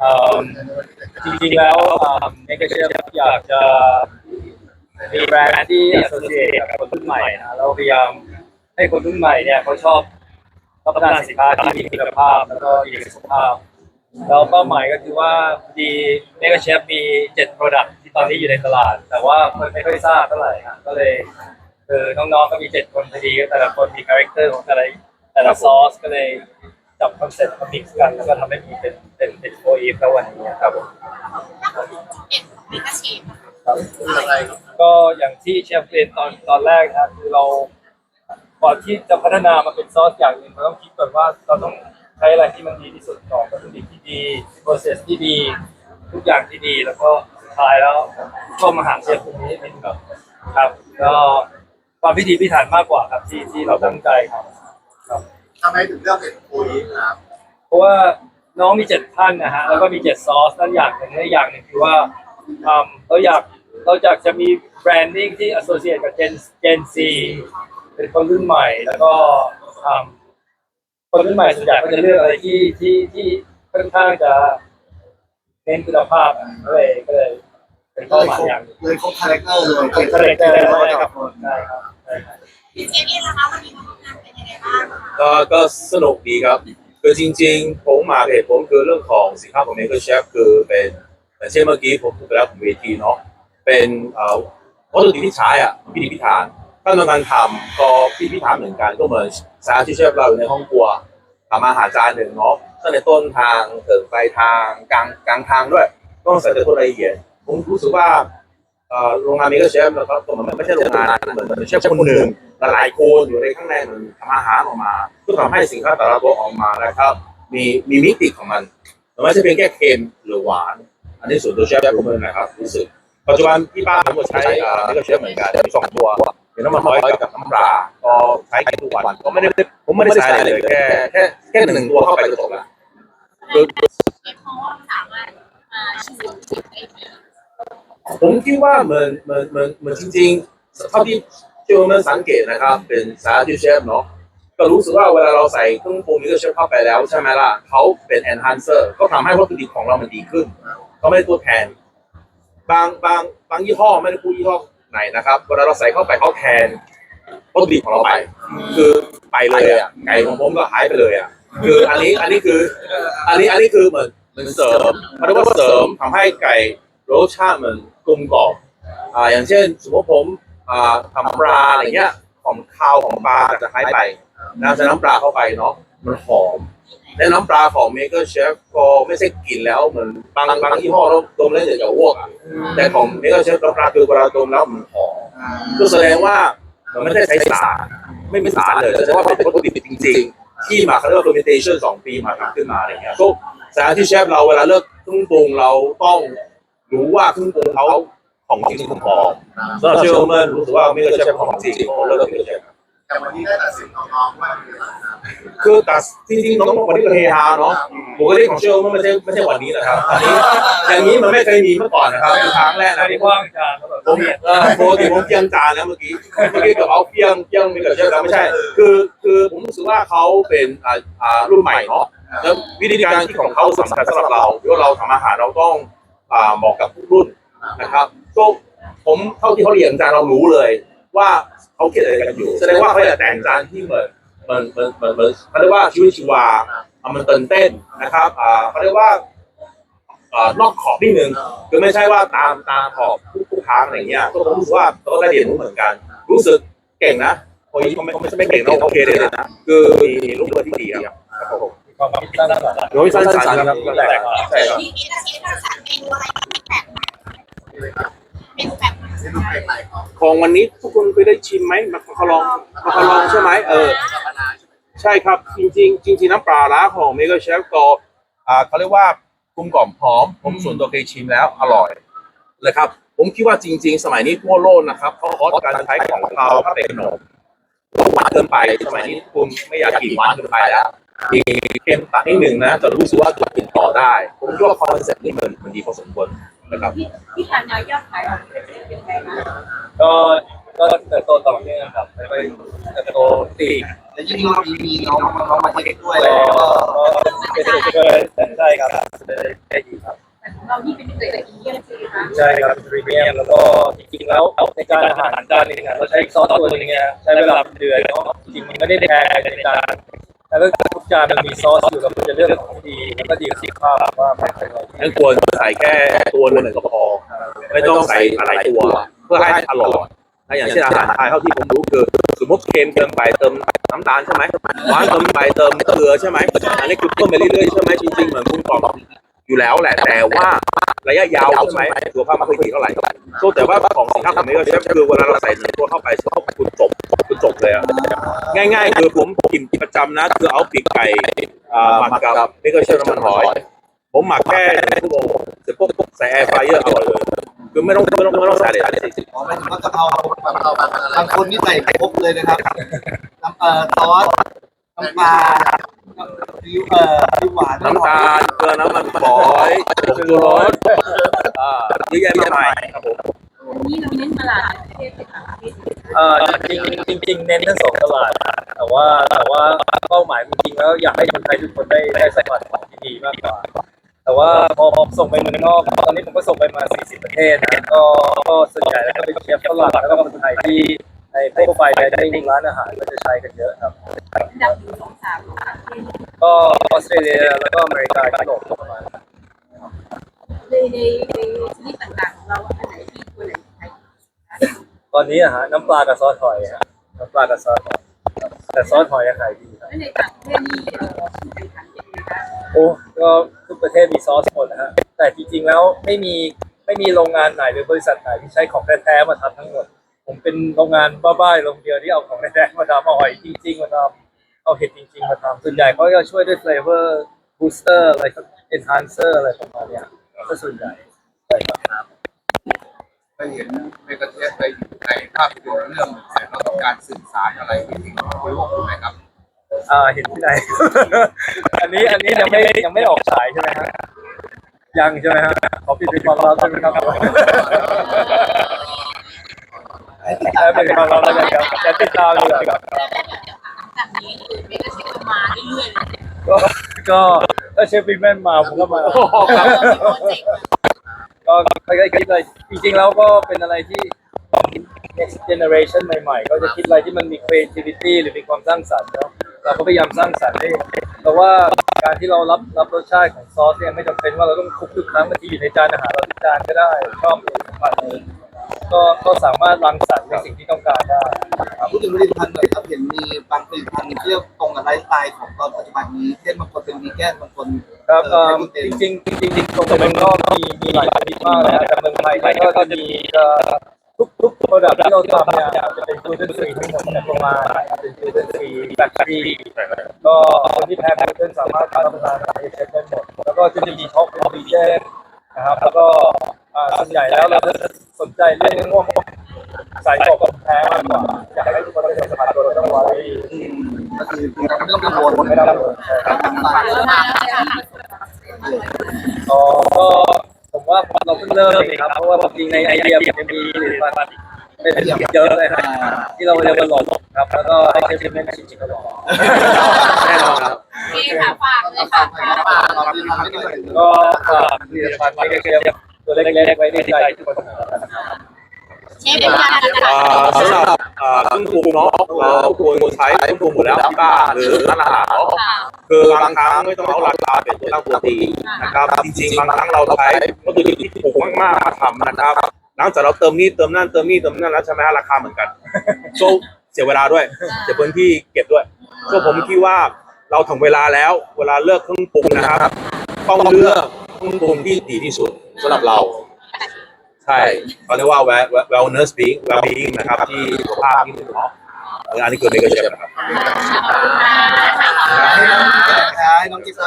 เอ่อจริงๆแล้วเมกเชฟอยากจะมีแบรนด์ที่ associate กับคนรุ่นใหม่นะเราพยายามให้คนรุ่นใหม่เนี่ยเขาชอบรับประทานสินค้าที่มีคุณภาพแล้วก็ดีต่อสุขภาพแล้วเป้าหมายก็คือว่าดีเมกเชฟมีเจ็ด product ที่ตอนนี้อยู่ในตลาด แต่ว่าคนไม่ค่อยทราบเท่าไหร่นะก็เลยคือน้องๆก็มีเจ็ดคนพอดีก็แต่ละคนมีคาแรคเตอร์ของแต่ละแต่ละซอสก็เลย จับคอนเซ็ปต์มามิกซ์กันแล้วก็ทำให้มีเป็นเป็นเป็นโฟอีฟแล้ววันนี้ครับผมมีกระชีพครับคืออะไรครับก็อย่างที่เชฟเรียนตอนตอนแรกนะครับคือเราก่อนที่จะพัฒนามาเป็นซอสอย่างหนึ่งเราต้องคิดก่อนว่าเราต้องใช้อะไรที่มันดีที่สุดก่อนวัตถุดิบที่ดี process ที่ดี ทุกอย่างที่ดี แล้วก็สุดท้ายแล้วก็มาหาเชฟคนนี้เป็นแบบครับ ก็ความพิถีพิถันมากกว่าครับที่ที่เราตั้งใจครับครับ ทำไมถึงเลือกเป็นปุ้ยครับเพราะว่าน้องมีเจ็ดท่านนะฮะแล้วก็มีเจ็ดซอสนั่นอย่างหนึ่งและอย่างหนึ่งคือว่าอืมเราอยากเราอยากจะมีแบรนดิ้งที่ associate กับ Gen Gen Z เป็นคนรุ่นใหม่แล้วก็อืมคนรุ่นใหม่ส่วนใหญ่ก็จะเลือกอะไรที่ที่ที่ค่อนข้างจะเน้นคุณภาพอะก็เลยก็เลยเป็นเลเป้ายหมายครบอย่างหนึ่งเลยครบคาแรคเตอร์เลยเป็นคาแรคเตอร์เลยครับ ใช่ครับใช่ครับ พี่เจมี่นะคะวันนี้มาร่วมงาน ก็ก็สนุกดีครับ คือจริงๆ ผมมาเหตุผลคือเรื่องของสินค้าของเมกเชฟคือเป็นอย่างเช่นเมื่อกี้ผมพูดไปแล้วผมเวทีเนาะเป็นเอ่อวัตถุดิบที่ใช้อะพิถีพิถันขั้นตอนการทำก็พิถีพิถันเหมือนกันก็เหมือนสาธิตเชฟเราอยู่ในห้องครัวทำอาหารจานหนึ่งเนาะตั้งแต่ต้นทางถึงปลายทางกลางกลางทางด้วย ต้องใส่ใจตัวละเอียดผมรู้สึกว่า โรงงานเมกเชฟแล้วก็ตัวมันไม่ใช่โรงงานเหมือนเหมือนเชฟคนหนึ่งหลายคนอยู่ในข้างในมันทำอาหารออกมาเพื่อทำให้สินค้าแต่ละตัวออกมานะครับ มีมีมิติของมันมันไม่ใช่เพียงแค่เค็มหรือหวาน อันนี้ส่วนตัวเชฟผมเองนะครับรู้สึกปัจจุบันที่บ้านผมใช้เอ่อนี่ก็เชฟเหมือนกันมีสองตัวเป็นน้ำมันหอยกับน้ำปลาก็ใช้กันทุกวันก็ไม่ได้ผมไม่ได้ใช้เลยแค่แค่แค่หนึ่งตัวเข้าไปก็จบละคือเชฟเขาสามารถมาชิมได้ไหม ผมคิดว่าเหมือนเหมือนเหมือนเหมือนจริงๆเท่าที่ที่ผมสังเกตนะครับ เป็นสาธิตเชฟเนาะก็รู้สึกว่าเวลาเราใส่เครื่องปรุงนี้ก็เชฟเข้าไปแล้วใช่ไหมล่ะเขาเป็น enhancer ก็ทำให้วัตถุดิบของเรามันดีขึ้นเขาไม่ได้ตัวแทน บางบางบางยี่ห้อไม่ได้พูดยี่ห้อไหนนะครับเวลาเราใส่เข้าไปเขาแทนวัตถุดิบของเราไป คือไปเลยอะไก่ของผมก็หายไปเลยอะคืออันนี้อันนี้คืออันนี้อันนี้คือเหมือนเหมือนเสริมเขาเรียกว่าเสริมทำให้ไก่รสชาติเหมือนกลมกล่อมอ่าอย่างเช่น สมมติผมอ่าทำปลาอะไรเงี้ยของข้าวของปลาจะหายไปน้ำใส่น้ำปลาเข้าไปเนาะมันหอมและน้ำปลาของเมเกอร์เชฟก็ไม่ใช่กลิ่นแล้วเหมือนบางบางยี่ห้อเราดมแล้วจะจะอ้วกอะแต่ของเมเกอร์เชฟน้ำปลาคือเวลาดมแล้วมันหอมก็แสดงว่ามันไม่ได้ใช้สารไม่มีสารเลยแต่ว่าเป็นวัตถุดิบจริง ๆ ที่มาเขาเรียกว่า fermentation สองปีมาทำขึ้นมาอะไรเงี้ยก็สารที่เชฟเราเวลาเลือกเครื่องปรุงเราต้อง รู้ว่าเครื่องปรุงเขาของจริงของปลอมสำหรับเชฟเมื่อรู้สึกว่าเมเกอร์เชฟของจริงเขาเลือกเมเกอร์เชฟแต่วันนี้ได้ตัดสินน้องๆว่าคืออะไรครับคือแต่จริงๆน้องวันนี้ก็เฮฮาเนาะปกติของเชลมันไม่ใช่ไม่ใช่วันนี้นะครับอันนี้อย่างนี้มันไม่เคยมีเมื่อก่อนนะครับเป็นครั้งแรกอันะนนี้ที่กว้างจานแล้วแบบผมเออปกติผมเพียงจานนะเมื่อกี้เมื่อกี้กับเอาเพียงเพียงมีกับเชลแล้วไม่ใช่ คือคือผมรู้สึกว่าเขาเป็นอ่าอ่ารุ่นใหม่เนาะแล้ววิธีการที่ของเขาสำคัญสำหรับเราเพราะเราทำอาหารเราต้อง อ่าเหมาะกับทุกรุ่นนะครับก็ผมเท่าที่เขาเรียนจานเรารู้เลย ว่าเขาเขียนอะไรกันอยู่ แสดงว่าเขาอยากแต่งจานที่เหมือนเหมือนเหมือนเหมือนเหมือนเขาเรียกว่าชีวิตชีวาอะมันตื่นเต้นนะครับอ่าเขาเรียกว่าอ่านอกขอบนิดนึงคือไม่ใช่ว่าตามตามขอบทุกทุกทางอะไรเงี้ยก็ผมรู้สึกว่าเขาก็ได้เรียนรู้เหมือนกัน รู้สึกเก่งนะโอ้ยเขาไม่เขาไม่ไม่เก่งนะโอเคเลยนะคือมีรูปแบบที่ดีครับครับผม ความคิดสร้างสรรค์โดยสร้างสรรค์ครับใช่ครับใช่ครับทีนี้เราเชฟเราสั่งเมนูอะไรที่แปลกใหม่เลยครับเมนูแปลกใหม่เมนูเป็นไหนของของวันนี้ทุกคนเคยได้ชิมไหมมาขอลองมาขอลองใช่ไหมเออธรรมดาใช่ไหมใช่ครับจริงๆจริงๆน้ำปลาร้าของเมกเชฟก็อ่าเขาเรียกว่ากลมกล่อมหอมผมส่วนตัวเคยชิมแล้วอร่อยเลยครับ ผมคิดว่าจริง ๆ สมัยนี้ทั่วโลกนะครับเขาฮอตการใช้ของเขาถ้าเป็นขนมหวานเกินไปสมัยนี้คุณไม่อยากกินหวานเกินไปแล้ว มีเค็มตัดนิดหนึ่งนะจะรู้สึกว่าจะกินต่อได้ ผมคิดว่าคอนเซ็ปต์นี้มันมันดีพอสมควรนะครับที่ที่ทานมายอดขายของเชฟเป็นไงบ้างก็ก็เติบโตต่อเนื่องครับไม่ค่อยเติบโตตีแต่ยิ่งรอบนี้มีน้องน้องมาเทคด้วยก็แล้วก็ก็เป็นเป็นเกินใช่ครับได้ดีครับแต่ของเรานี่เป็นเกรดอีเยี่ยมใช่ไหมคะใช่ครับพรีเมียมแล้วก็จริงๆแล้วในการอาหารจานหนึงอะเราใช้ซอสตัวหนึงเนี่ยใช้เวลาเป็นเดือนเนาะจริงๆมันไม่ได้แพงในจาน แล้วก็ทุกจานมันมีซอสอยู่กับมันจะเลือกของดีแล้วก็ดีกับสุขภาพว่าไม่เป็นไรงั้นควรใส่แค่ตัวหนึ่งก็พอไม่ต้องใส่หลายตัว เพื่อให้อร่อยถ้าอย่างเช่นอาหารไทยเท่าที่ผมรู้คือสมมติเค็มเกินไปเติมน้ำตาลใช่ไหมหวานเกินไปเติมเกลือใช่ไหมอันนี้คือเพิ่มไปเรื่อยๆใช่ไหมจริงๆเหมือนคุณบอกอยู่แล้วแหละแต่ว่าระยะยาวใช่ไหมตัวภาพม่ค่อยดีเท่าไหร่โซแต่ว่าของสินค้าของนี้ก็เชฟคือเวลาเราใส่ตัวเข้าไปเข้าไป เลยอะง่ายๆ คือผมกินประจำนะ คือเอาปีกไก่อ่าหมักกับนี่ก็เชื่อน้ำมันหอย ผมหมักแค่ชั่วโมงเสร็จปุ๊บใส่แอร์ไฟเออร์อร่อยเลยคือไม่ต้องไม่ต้องไม่ต้องใส่เลยอ๋อหมายถึงว่ากะเพราแบบเราแบบอะไรบางคนนี่ใส่ครบเลยนะครับน้ำเอ่อซอสน้ำปลาซีอิ๊วเอ่อซีอิ๊วหวานน้ำตาลเกลือน้ำมันหอยผงชูรสอ่าเยอะแยะมากมายครับผมวันนี้เราเน้นตลาดประเทศเป็นต่างประ เอ่อจริงจริงจริงๆเน้นทั้งสองตลาด แต่ว่าแต่ว่าเป้าหมายจริงๆแล้วอยากให้คนไทยทุกคนได้ได้สัมผัสของที่ดีมากกว่า แต่ว่าพอพอส่งไปเมืองนอกตอนนี้ผมก็ส่งไปมา 40 ประเทศนะก็ก็ส่วนใหญ่แล้วก็เป็นเชฟฝรั่งแล้วก็คนไทยที่ในพวกไฟในในร้านอาหารก็จะใช้กันเยอะครับ ดับอยู่สองสามประเทศก็ออสเตรเลียแล้วก็อเมริกายุโรปประมาณนั้นในในในชนิดต่างๆของเราอันไหนที่ตัวไหนใช้ ต อนนี้อะฮะน้ำปลากับซอสหอยฮะน้ำปลากับซอสหอยครับแต่ซอสหอยยังขายดีครับแล้วในต่างประเทศนี่เอ่อที่แข่งขันเป็นยังไงคะ โอ้ก็ทุกประเทศมีซอสหมดนะฮะแต่จริงๆแล้วไม่มีไม่มีโรงงานไหนหรือบริษัทไหนที่ใช้ของแท้ๆมาทำทั้งหมด ผมเป็นโรงงานบ้าๆโรงเดียวที่เอาของแท้ๆมาทำเอาหอยจริงๆมาทำเอาเห็ดจริงๆมาทำส่วนใหญ่เขาจะช่วยด้วย flavor booster อะไร enhancer อะไรประมาณเนี้ยก็ส่วนใหญ่ใช่ครับ ไปเห็นในประเทศไปอยู่ในภาพยนตร์เรื่องแต่เราต้องการสื่อสารอะไรไปถึงบริโภคถูกไหมครับอ่าเห็นที่ไหน อันนี้อันนี้ยังไม่ยังไม่ออกฉายใช่ไหมฮะยังใช่ไหมฮะขอปิดเป็นความลับใช่ไหมครับได้เป็นความลับแล้วกันครับจะติดตามอยู่ครับจากนี้คือเมกะเชฟมาเรื่อยๆเลยก็ก็ถ้าเชฟฟิแมนมาผมก็มามีโปรเจกต์ก็ค่อยๆคิดเลยจริงๆแล้วก็เป็นอะไรที่ next generation ใหม่ๆ ก็จะคิดอะไรที่มันมี creativity หรือมีความสร้างสรรค์เนาะเราก็พยายามสร้างสรรค์ให้แต่ว่าการที่เรารับรับรสชาติของซอสเนี่ยไม่จำเป็นว่าเราต้องคลุกทุกครั้งบางทีอยู่ในจานอาหารเราทุกจานก็ได้ชอบสัมผัสเองก็ก็สามารถรังสรรค์ในสิ่งที่ต้องการได้ครับพูดถึงผลิตภัณฑ์หน่อยครับเห็นมีบางผลิตภัณฑ์ที่ตรงกับไลฟ์สไตล์ของตอนปัจจุบันนี้เช่นบางคนเป็นวีแกนบางคนครับเอ่เอ่ออใช้จริงๆจริงๆจริงๆตรงเมืองนอกมีมีหลายชนิดมากเลยนะแต่เมืองไทยเนี่ยก็จะมีเอ่อ ทุกทุกโปรดักที่เราทำเนี่ยจะเป็นกลูเตนฟรีทั้งหมดจากโรงงานเป็นกลูเตนฟรีแบคทีก็คนที่แพ้กลูเตนสามารถรับประทานอาหารเชฟได้หมด แล้วก็จะมีท็อปเป็นวีแกนนะครับแล้วก็ส่วนใหญ่แล้วเราจะสนใจเรื่องพวกสายกบแพ้มากกว่าอยากให้ทุกคนได้สัมผัสตัวเราต้องไว้ก็คือไม่ต้องกังวลไม่ได้เลยใช่ครับเยอะมากเลอ๋อก็ ว่าเราเพิ่งเริ่มเองครับ เพราะว่าจริงๆในไอเดียมันจะมีหรือว่าเป็นเยอะเลยครับที่เราเรียกว่าหลบครับ แล้วก็ให้เชฟเป็นชิมๆก็ลองแน่นอนครับโอเคค่ะฝากเลยค่ะปากเราดีทำให้หน่อยก็ฝากผลิตภัณฑ์ไมเคิลตัวเล็กๆไว้ในใจทุกคนนะครับ เชฟเป็นการตลาอ่าดสำหรับอ่าเครื่องปรุงเนาะเราควรใช้เครื่องปรุงหมดแล้วที่บ้านหรือร้านอาหารเนาะค่ะ คือบางครั้งไม่ต้องเอาราคาเป็นตัวตั้งตัวตีนะครับจริงๆบางครั้งเราใช้วัตถุดิบที่ถูกมากๆมาทำนะครับหลังจากเราเติมนี่เติมนั่นเติมนี่เติมนั่นแล้วใช่ไหมฮะราคาเหมือนกันโซเสียเวลาด้วยเสียพื้นที่เก็บด้วย ก็ผมคิดว่าเราถึงเวลาแล้วเวลาเลือกเครื่องปรุงนะครับ ต้องเลือกเครื่องปรุงที่ดีที่สุดสำหรับเรา ใช่เขาเรียกว่า well wellness being well being นะครับ ที่สุขภาพที่ดีเนาะอันนี้คือเมกะเชฟนะครับ ขอบคุณค่ะ ให้น้องกิฟต์